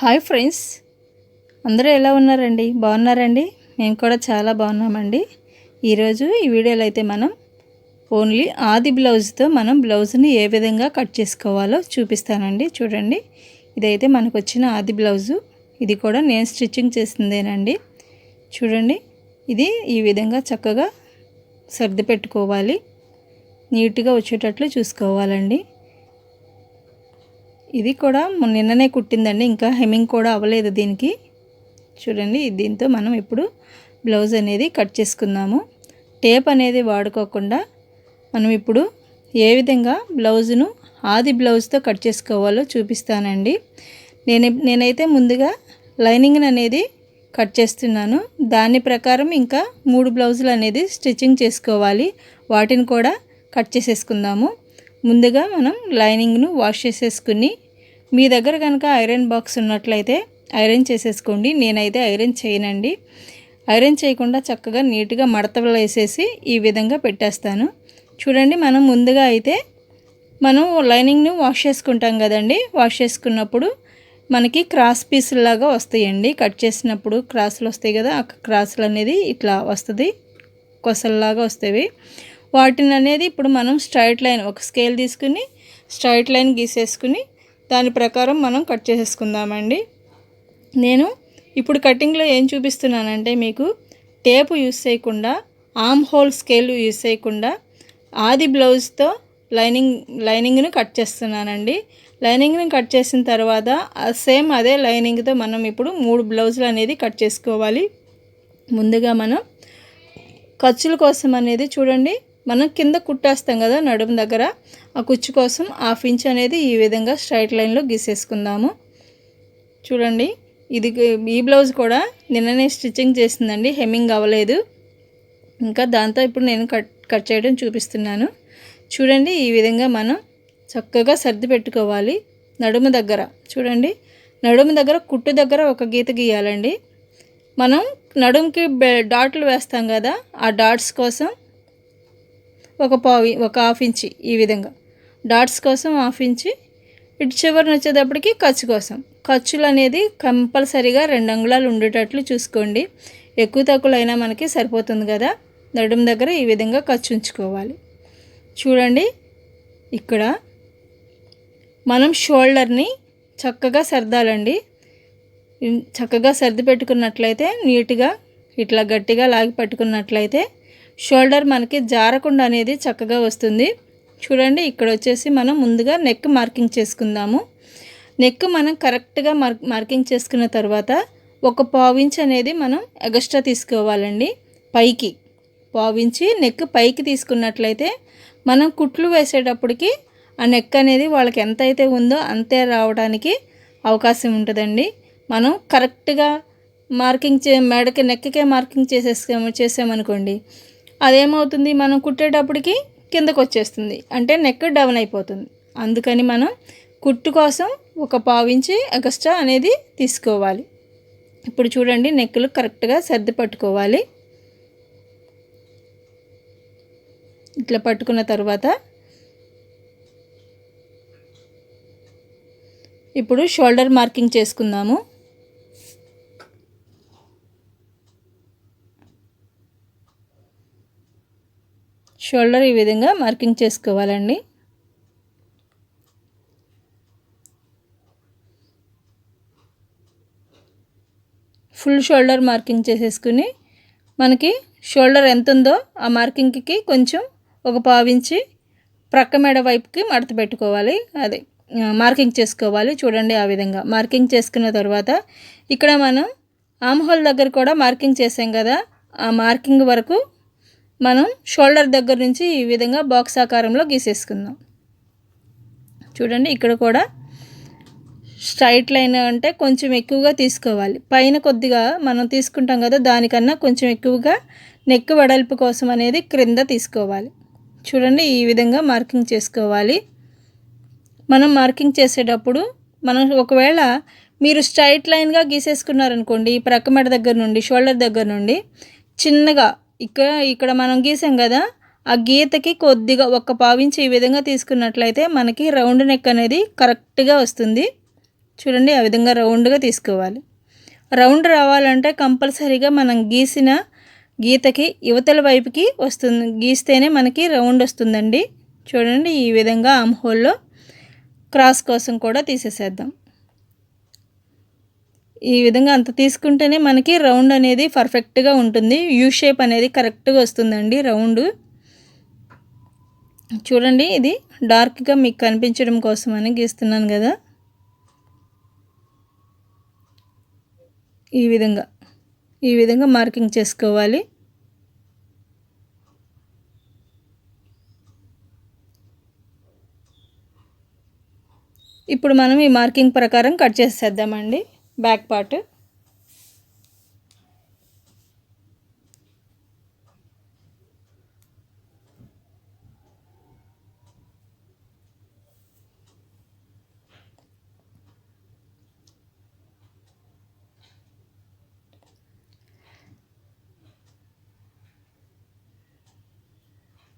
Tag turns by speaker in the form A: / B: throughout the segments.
A: Hi friends. అందరూ ఎలా ఉన్నారండి? బాగున్నారండి? మేము కూడా చాలా బాగున్నామండి. ఈరోజు ఈ వీడియోలో అయితే మనం ఓన్లీ ఆది బ్లౌజ్తో మనం బ్లౌజ్ని ఏ విధంగా కట్ చేసుకోవాలో చూపిస్తానండి. చూడండి. ఇదైతే మనకు వచ్చిన ఆది బ్లౌజు. ఇది కూడా నేను స్టిచ్చింగ్ చేసిందేనండి. చూడండి. ఇది ఈ విధంగా చక్కగా సర్ది పెట్టుకోవాలి. నీట్గా వచ్చేటట్లు చూసుకోవాలండి. ఇది కూడా నిన్ననే కుట్టిందండి. ఇంకా హెమ్మింగ్ కూడా అవ్వలేదు దీనికి. చూడండి దీంతో మనం ఇప్పుడు బ్లౌజ్ అనేది కట్ చేసుకుందాము. టేప్ అనేది వాడుకోకుండా మనం ఇప్పుడు ఏ విధంగా బ్లౌజును ఆది బ్లౌజ్తో కట్ చేసుకోవాలో చూపిస్తానండి. నేను నేనైతే ముందుగా లైనింగ్ అనేది కట్ చేస్తున్నాను. దాని ప్రకారం ఇంకా మూడు బ్లౌజులు అనేది స్టిచ్చింగ్ చేసుకోవాలి. వాటిని కూడా కట్ చేసేసుకుందాము. ముందుగా మనం లైనింగ్ను వాష్ చేసేసుకుని మీ దగ్గర కనుక ఐరన్ బాక్స్ ఉన్నట్లయితే ఐరన్ చేసేసుకోండి. నేనైతే ఐరన్ చేయనండి. ఐరన్ చేయకుండా చక్కగా నీట్గా మడతలు వేసేసి ఈ విధంగా పెట్టేస్తాను. చూడండి మనం ముందుగా అయితే మనం లైనింగ్ను వాష్ చేసుకుంటాం కదండి. వాష్ చేసుకున్నప్పుడు మనకి క్రాస్ పీసులాగా వస్తాయండి. కట్ చేసినప్పుడు క్రాసులు వస్తాయి కదా ఆ క్రాసులు అనేది ఇట్లా వస్తుంది కొసల్లాగా వస్తాయి వాటిని అనేది ఇప్పుడు మనం స్ట్రైట్ లైన్ ఒక స్కేల్ తీసుకుని స్ట్రైట్ లైన్ గీసేసుకుని దాని ప్రకారం మనం కట్ చేసేసుకుందామండి. నేను ఇప్పుడు కటింగ్లో ఏం చూపిస్తున్నానంటే మీకు టేపు యూస్ చేయకుండా ఆమ్ హోల్ స్కేల్ యూస్ చేయకుండా ఆది బ్లౌజ్తో లైనింగ్ లైనింగ్ను కట్ చేస్తున్నానండి. లైనింగ్ని కట్ చేసిన తర్వాత సేమ్ అదే లైనింగ్తో మనం ఇప్పుడు మూడు బ్లౌజులు అనేది కట్ చేసుకోవాలి. ముందుగా మనం ఖర్చుల కోసం అనేది చూడండి. మనం కింద కుట్టేస్తాం కదా నడుము దగ్గర. ఆ కుచ్చు కోసం హాఫ్ ఇంచ్ అనేది ఈ విధంగా స్ట్రైట్ లైన్లో గీసేసుకుందాము. చూడండి ఇది ఈ బ్లౌజ్ కూడా నిన్ననే స్టిచ్చింగ్ చేసిందండి హెమ్మింగ్ అవ్వలేదు. ఇంకా దాంతో ఇప్పుడు నేను కట్ కట్ చేయడం చూపిస్తున్నాను. చూడండి ఈ విధంగా మనం చక్కగా సర్ది పెట్టుకోవాలి నడుము దగ్గర. చూడండి నడుము దగ్గర కుట్టు దగ్గర ఒక గీత గీయాలండి. మనం నడుముకి డాట్లు వేస్తాం కదా ఆ డాట్స్ కోసం ఒక పావు ఒక హాఫ్ ఇంచి ఈ విధంగా. డాట్స్ కోసం హాఫ్ ఇంచి. ఇటు చివరిని వచ్చేటప్పటికి ఖర్చు కోసం. ఖర్చులు అనేది కంపల్సరీగా రెండు అంగుళాలు ఉండేటట్లు చూసుకోండి. ఎక్కువ తక్కువైనా మనకి సరిపోతుంది కదా. నడుము దగ్గర ఈ విధంగా ఖర్చు ఉంచుకోవాలి. చూడండి. ఇక్కడ మనం షోల్డర్ని చక్కగా సర్దాలండి. చక్కగా సర్ది పెట్టుకున్నట్లయితే నీట్గా ఇట్లా గట్టిగా లాగి పట్టుకున్నట్లయితే షోల్డర్ మనకి జారకుండా అనేది చక్కగా వస్తుంది. చూడండి ఇక్కడ వచ్చేసి మనం ముందుగా నెక్ మార్కింగ్ చేసుకుందాము. నెక్ మనం కరెక్ట్గా మార్ మార్కింగ్ చేసుకున్న తర్వాత ఒక పావించ్ అనేది మనం ఎగస్ట్రా తీసుకోవాలండి పైకి. పావించి నెక్ పైకి తీసుకున్నట్లయితే మనం కుట్లు వేసేటప్పటికి ఆ నెక్ అనేది వాళ్ళకి ఎంత అయితే ఉందో అంతే రావడానికి అవకాశం ఉంటుందండి. మనం కరెక్ట్గా మార్కింగ్ చే మెడకి నెక్కకే మార్కింగ్ చేసేసాము చేసామనుకోండి అదేమవుతుంది? మనం కుట్టేటప్పటికి కిందకు వచ్చేస్తుంది అంటే నెక్ డౌన్ అయిపోతుంది. అందుకని మనం కుట్టు కోసం ఒక పావించి ఎగస్ట్రా అనేది తీసుకోవాలి. ఇప్పుడు చూడండి నెక్కులు కరెక్ట్గా సర్ది పట్టుకోవాలి. ఇట్లా పట్టుకున్న తర్వాత ఇప్పుడు షోల్డర్ మార్కింగ్ చేసుకుందాము. షోల్డర్ ఈ విధంగా మార్కింగ్ చేసుకోవాలండి. ఫుల్ షోల్డర్ మార్కింగ్ చేసేసుకుని మనకి షోల్డర్ ఎంత ఉందో ఆ మార్కింగ్కి కొంచెం ఒక పావించి ప్రక్క మెడ వైపుకి మడత పెట్టుకోవాలి. అదే మార్కింగ్ చేసుకోవాలి. చూడండి ఆ విధంగా మార్కింగ్ చేసుకున్న తర్వాత ఇక్కడ మనం ఆమ్హోల్ దగ్గర కూడా మార్కింగ్ చేసాం కదా ఆ మార్కింగ్ వరకు మనం షోల్డర్ దగ్గర నుంచి ఈ విధంగా బాక్స్ ఆకారంలో గీసేసుకుందాం. చూడండి ఇక్కడ కూడా స్ట్రైట్ లైన్ అంటే కొంచెం ఎక్కువగా తీసుకోవాలి. పైన కొద్దిగా మనం తీసుకుంటాం కదా దానికన్నా కొంచెం ఎక్కువగా నెక్ వెడల్పు కోసం అనేది క్రింద తీసుకోవాలి. చూడండి ఈ విధంగా మార్కింగ్ చేసుకోవాలి. మనం మార్కింగ్ చేసేటప్పుడు మనం ఒకవేళ మీరు స్ట్రైట్ లైన్గా గీసేసుకున్నారనుకోండి ఈ ప్రక్కమెడ దగ్గర నుండి షోల్డర్ దగ్గర నుండి చిన్నగా ఇక్కడ ఇక్కడ మనం గీసాం కదా ఆ గీతకి కొద్దిగా ఒక పావించి ఈ విధంగా తీసుకున్నట్లయితే మనకి రౌండ్ నెక్ అనేది కరెక్ట్గా వస్తుంది. చూడండి ఆ విధంగా రౌండ్గా తీసుకోవాలి. రౌండ్ రావాలంటే కంపల్సరీగా మనం గీసిన గీతకి యువతల వైపుకి వస్తుంది గీస్తేనే మనకి రౌండ్ వస్తుందండి. చూడండి ఈ విధంగా ఆమ్ హోల్లో క్రాస్ కోసం కూడా తీసేసేద్దాం. ఈ విధంగా అంత తీసుకుంటేనే మనకి రౌండ్ అనేది పర్ఫెక్ట్గా ఉంటుంది. యూ షేప్ అనేది కరెక్ట్గా వస్తుందండి రౌండ్. చూడండి ఇది డార్క్గా మీకు కనిపించడం కోసమని గీస్తున్నాను కదా. ఈ విధంగా ఈ విధంగా మార్కింగ్ చేసుకోవాలి. ఇప్పుడు మనం ఈ మార్కింగ్ ప్రకారం కట్ చేసేద్దామండి. Back part.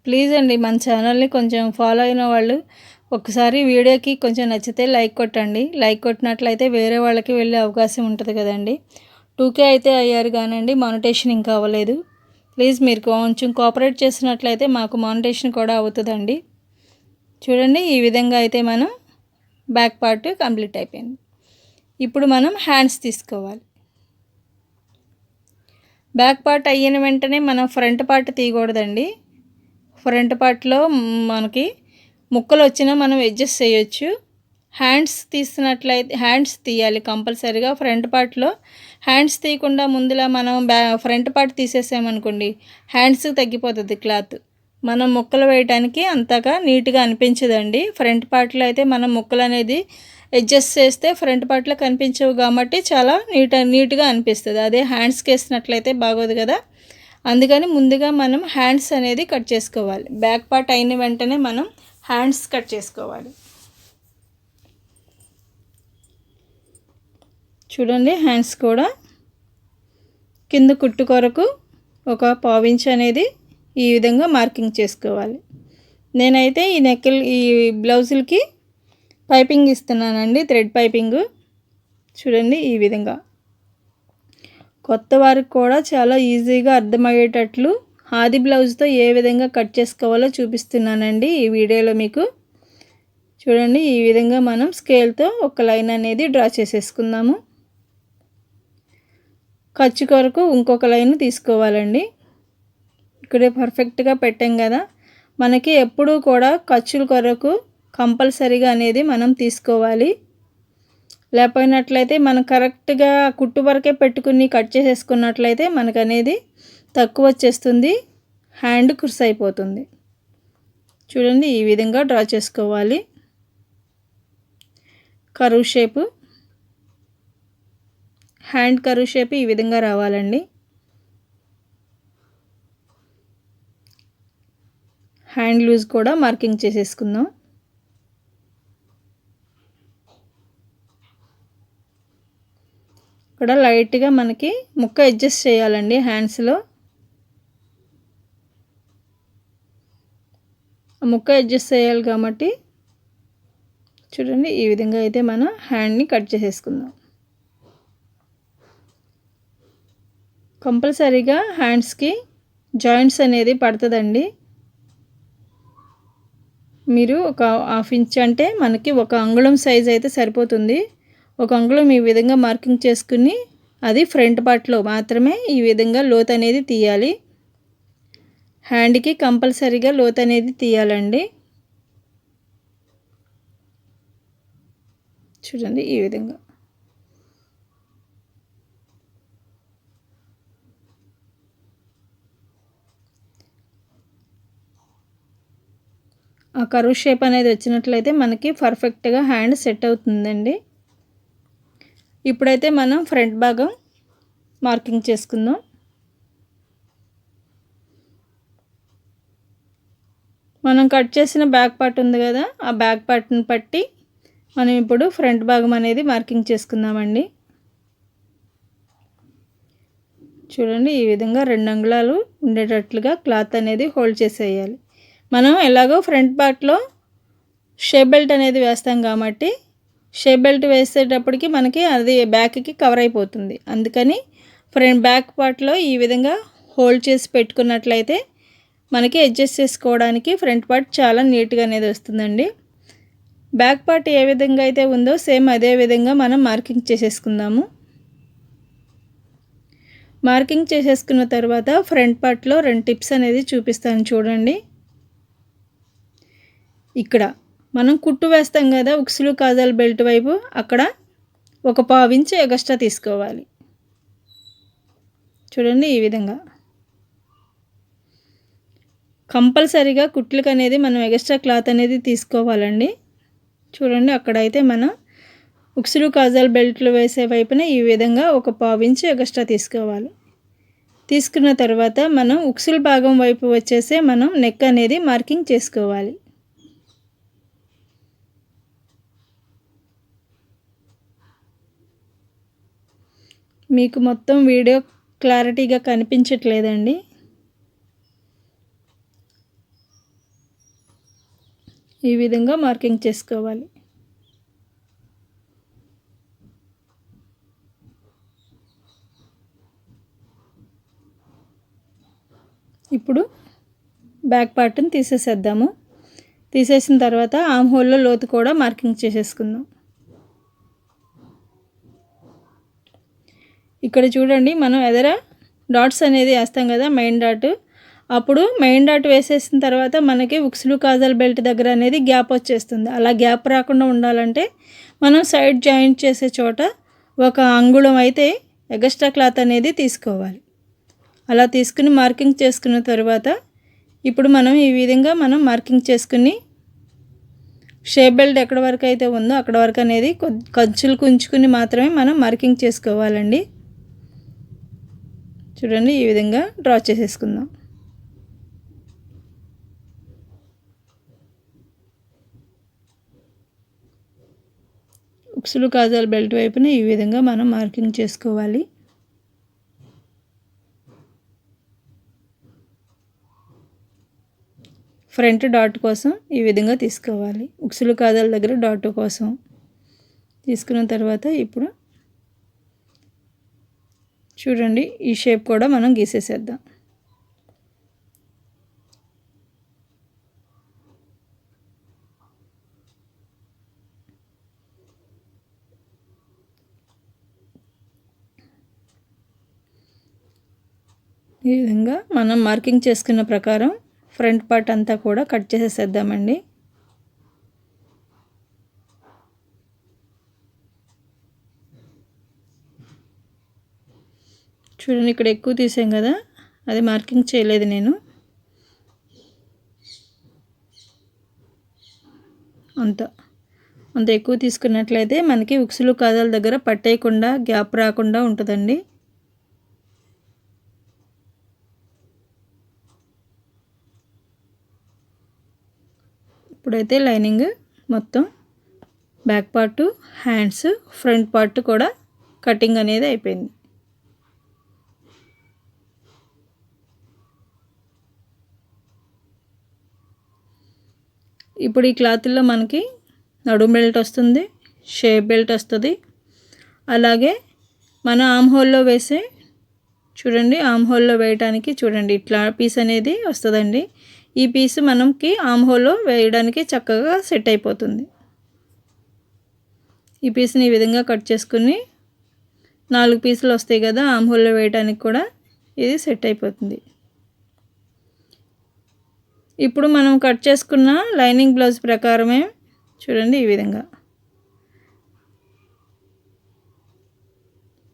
A: ప్లీజ్ అండి మన ఛానల్ని కొంచెం ఫాలో అయిన వాళ్ళు ఒకసారి వీడియోకి కొంచెం నచ్చితే లైక్ కొట్టండి. లైక్ కొట్టినట్లయితే వేరే వాళ్ళకి వెళ్ళే అవకాశం ఉంటుంది కదండి. టూకే అయితే అయ్యారు కానండి మానిటేషన్ ఇంకా అవ్వలేదు. ప్లీజ్ మీరు కొంచెం కోఆపరేట్ చేసినట్లయితే మాకు మానిటేషన్ కూడా అవుతుందండి. చూడండి ఈ విధంగా అయితే మనం బ్యాక్ పార్ట్ కంప్లీట్ అయిపోయింది. ఇప్పుడు మనం హ్యాండ్స్ తీసుకోవాలి. బ్యాక్ పార్ట్ అయిన వెంటనే మనం ఫ్రంట్ పార్ట్ తీయకూడదండి. ఫ్రంట్ పార్ట్లో మనకి ముక్కలు వచ్చినా మనం అడ్జస్ట్ చేయొచ్చు. హ్యాండ్స్ తీసినట్లయితే హ్యాండ్స్ తీయాలి కంపల్సరీగా ఫ్రంట్ పార్ట్లో. హ్యాండ్స్ తీయకుండా ముందులా మనం బ్యా ఫ్రంట్ పార్ట్ తీసేసామనుకోండి హ్యాండ్స్ తగ్గిపోతుంది క్లాత్. మనం ముక్కలు వేయడానికి అంతగా నీట్గా అనిపించదండి. ఫ్రంట్ పార్ట్లో అయితే మనం ముక్కలు అనేది అడ్జస్ట్ చేస్తే ఫ్రంట్ పార్ట్లో కనిపించవు కాబట్టి చాలా నీట్ నీట్గా అనిపిస్తుంది. అదే హ్యాండ్స్కి వేసినట్లయితే బాగోదు కదా. అందుకని ముందుగా మనం హ్యాండ్స్ అనేది కట్ చేసుకోవాలి. బ్యాక్ పార్ట్ అయిన వెంటనే మనం హ్యాండ్స్ కట్ చేసుకోవాలి. చూడండి హ్యాండ్స్ కూడా కింద కుట్టు కొరకు ఒక పావించ్ అనేది ఈ విధంగా మార్కింగ్ చేసుకోవాలి. నేనైతే ఈ నెక్కల్ ఈ బ్లౌజులకి పైపింగ్ ఇస్తున్నానండి థ్రెడ్ పైపింగ్. చూడండి ఈ విధంగా. కొత్త వారికి కూడా చాలా ఈజీగా అర్థమయ్యేటట్లు ఆది బ్లౌజ్తో ఏ విధంగా కట్ చేసుకోవాలో చూపిస్తున్నానండి ఈ వీడియోలో మీకు. చూడండి ఈ విధంగా మనం స్కేల్తో ఒక లైన్ అనేది డ్రా చేసేసుకుందాము. ఖర్చు కొరకు ఇంకొక లైన్ తీసుకోవాలండి. ఇక్కడే పర్ఫెక్ట్గా పెట్టాం కదా. మనకి ఎప్పుడూ కూడా ఖర్చుల కొరకు కంపల్సరీగా అనేది మనం తీసుకోవాలి. లేకపోయినట్లయితే మనం కరెక్ట్గా కుట్టు వరకే పెట్టుకుని కట్ చేసేసుకున్నట్లయితే మనకనేది తక్కువ వచ్చేస్తుంది హ్యాండ్ కుర్స్ అయిపోతుంది చూడండి ఈ విధంగా డ్రా చేసుకోవాలి. కరువు షేపు. హ్యాండ్ కరువు షేప్ ఈ విధంగా రావాలండి. హ్యాండ్ లూజ్ కూడా మార్కింగ్ చేసేసుకుందాం. ఇక్కడ లైట్గా మనకి ముక్క అడ్జస్ట్ చేయాలండి హ్యాండ్స్లో. ముక్క అడ్జస్ట్ చేయాలి కాబట్టి చూడండి ఈ విధంగా అయితే మనం హ్యాండ్ని కట్ చేసేసుకుందాం. కంపల్సరీగా హ్యాండ్స్కి జాయింట్స్ అనేది పడుతుందండి. మీరు ఒక హాఫ్ ఇంచ్ అంటే మనకి ఒక అంగుళం సైజ్ అయితే సరిపోతుంది. ఒక అంగుళం ఈ విధంగా మార్కింగ్ చేసుకుని అది ఫ్రంట్ పార్ట్లో మాత్రమే ఈ విధంగా లోత్ అనేది తీయాలి. హ్యాండ్కి కంపల్సరీగా లోత్ అనేది తీయాలండి. చూడండి ఈ విధంగా. ఆ కరువు షేప్ అనేది వచ్చినట్లయితే మనకి పర్ఫెక్ట్గా హ్యాండ్ సెట్ అవుతుందండి. ఇప్పుడైతే మనం ఫ్రంట్ భాగం మార్కింగ్ చేసుకుందాం. మనం కట్ చేసిన బ్యాక్ పార్ట్ ఉంది కదా ఆ బ్యాక్ పార్ట్ని పట్టి మనం ఇప్పుడు ఫ్రంట్ భాగం అనేది మార్కింగ్ చేసుకుందామండి. చూడండి ఈ విధంగా రెండు అంగుళాలు ఉండేటట్లుగా క్లాత్ అనేది హోల్డ్ చేసేయాలి. మనం ఎలాగో ఫ్రంట్ పార్ట్లో షేప్ బెల్ట్ అనేది వేస్తాం కాబట్టి షేప్ బెల్ట్ వేసేటప్పటికి మనకి అది బ్యాక్కి కవర్ అయిపోతుంది. అందుకని ఫ్రంట్ బ్యాక్ పార్ట్లో ఈ విధంగా హోల్డ్ చేసి పెట్టుకున్నట్లయితే మనకి అడ్జస్ట్ చేసుకోవడానికి ఫ్రంట్ పార్ట్ చాలా నీట్గా అనేది వస్తుందండి. బ్యాక్ పార్ట్ ఏ విధంగా అయితే ఉందో సేమ్ అదే విధంగా మనం మార్కింగ్ చేసేసుకుందాము. మార్కింగ్ చేసేసుకున్న తర్వాత ఫ్రంట్ పార్ట్లో రెండు టిప్స్ అనేది చూపిస్తాను చూడండి. ఇక్కడ మనం కుట్టు వేస్తాం కదా ఉక్సులు కాజాల బెల్ట్ వైపు అక్కడ ఒక పావించి ఎగస్ట్రా తీసుకోవాలి. చూడండి ఈ విధంగా. కంపల్సరీగా కుట్లకు అనేది మనం ఎగస్ట్రా క్లాత్ అనేది తీసుకోవాలండి. చూడండి అక్కడైతే మనం ఉక్సులు కాజాల్ బెల్ట్లు వేసే వైపున ఈ విధంగా ఒక పావించి ఎక్స్ట్రా తీసుకోవాలి. తీసుకున్న తర్వాత మనం ఉక్సుల భాగం వైపు వచ్చేసే మనం నెక్ అనేది మార్కింగ్ చేసుకోవాలి. మీకు మొత్తం వీడియో క్లారిటీగా కనిపించట్లేదండి. ఈ విధంగా మార్కింగ్ చేసుకోవాలి. ఇప్పుడు బ్యాక్ పార్ట్ని తీసేసేద్దాము. తీసేసిన తర్వాత ఆమ్ హోల్లో లోతు కూడా మార్కింగ్ చేసేసుకుందాం. ఇక్కడ చూడండి మనం ఎదర డాట్స్ అనేది వేస్తాం కదా మెయిన్ డాట్. అప్పుడు మెయిన్ డాట్ వేసేసిన తర్వాత మనకి ఉక్సులు కాజల్ బెల్ట్ దగ్గర అనేది గ్యాప్ వచ్చేస్తుంది. అలా గ్యాప్ రాకుండా ఉండాలంటే మనం సైడ్ జాయింట్ చేసే చోట ఒక అంగుళం అయితే ఎగస్ట్రా క్లాత్ అనేది తీసుకోవాలి. అలా తీసుకుని మార్కింగ్ చేసుకున్న తర్వాత ఇప్పుడు మనం ఈ విధంగా మనం మార్కింగ్ చేసుకుని షేప్ బెల్ట్ ఎక్కడ వరకు అయితే ఉందో అక్కడ వరకు అనేది ఖర్చులు కుంచుకుని మాత్రమే మనం మార్కింగ్ చేసుకోవాలండి. చూడండి ఈ విధంగా డ్రా చేసేసుకుందాం. ఉక్సులు కాజాల బెల్ట్ వైపున ఈ విధంగా మనం మార్కింగ్ చేసుకోవాలి. ఫ్రంట్ డాట్ కోసం ఈ విధంగా తీసుకోవాలి. ఉక్సులు కాజాల దగ్గర డాట్ కోసం తీసుకున్న తర్వాత ఇప్పుడు చూడండి ఈ షేప్ కూడా మనం గీసేసేద్దాం. ఈ విధంగా మనం మార్కింగ్ చేసుకున్న ప్రకారం ఫ్రంట్ పార్ట్ అంతా కూడా కట్ చేసేసేద్దామండి. చూడండి ఇక్కడ ఎక్కువ తీసాం కదా అది మార్కింగ్ చేయలేదు నేను. అంత అంత ఎక్కువ తీసుకున్నట్లయితే మనకి ఉక్సులు కాదాల దగ్గర పట్టేయకుండా గ్యాప్ రాకుండా ఉంటుందండి. ఇప్పుడైతే లైనింగ్ మొత్తం back part hands front part కూడా కటింగ్ అనేది అయిపోయింది. ఇప్పుడు ఈ క్లాత్లో మనకి నడుము బెల్ట్ వస్తుంది షేప్ బెల్ట్ వస్తుంది. అలాగే మన ఆమ్ హోల్లో వేసే చూడండి ఆమ్ హోల్లో వేయటానికి చూడండి ఇట్లా పీస్ అనేది వస్తుందండి. ఈ పీస్ మనకి ఆమ్హోలో వేయడానికి చక్కగా సెట్ అయిపోతుంది. ఈ పీస్ని ఈ విధంగా కట్ చేసుకుని నాలుగు పీసులు వస్తాయి కదా ఆమ్హోల్లో వేయడానికి కూడా ఇది సెట్ అయిపోతుంది. ఇప్పుడు మనం కట్ చేసుకున్న లైనింగ్ బ్లౌజ్ ప్రకారమే చూడండి ఈ విధంగా.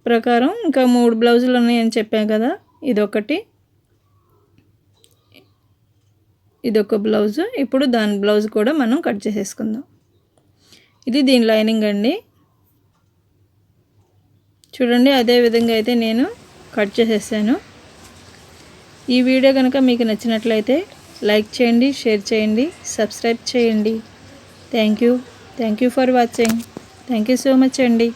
A: ప్రకారం ఇంకా మూడు బ్లౌజులు ఉన్నాయని చెప్పాను కదా ఇదొకటి. ఇదొక బ్లౌజ్. ఇప్పుడు దాని బ్లౌజ్ కూడా మనం కట్ చేసేసుకుందాం. ఇది దీని లైనింగ్ అండి. చూడండి అదే విధంగా అయితే నేను కట్ చేసేసాను. ఈ వీడియో కనుక మీకు నచ్చినట్లయితే లైక్ చేయండి షేర్ చేయండి సబ్స్క్రైబ్ చేయండి. Thank you. Thank you for watching. Thank you so much అండి.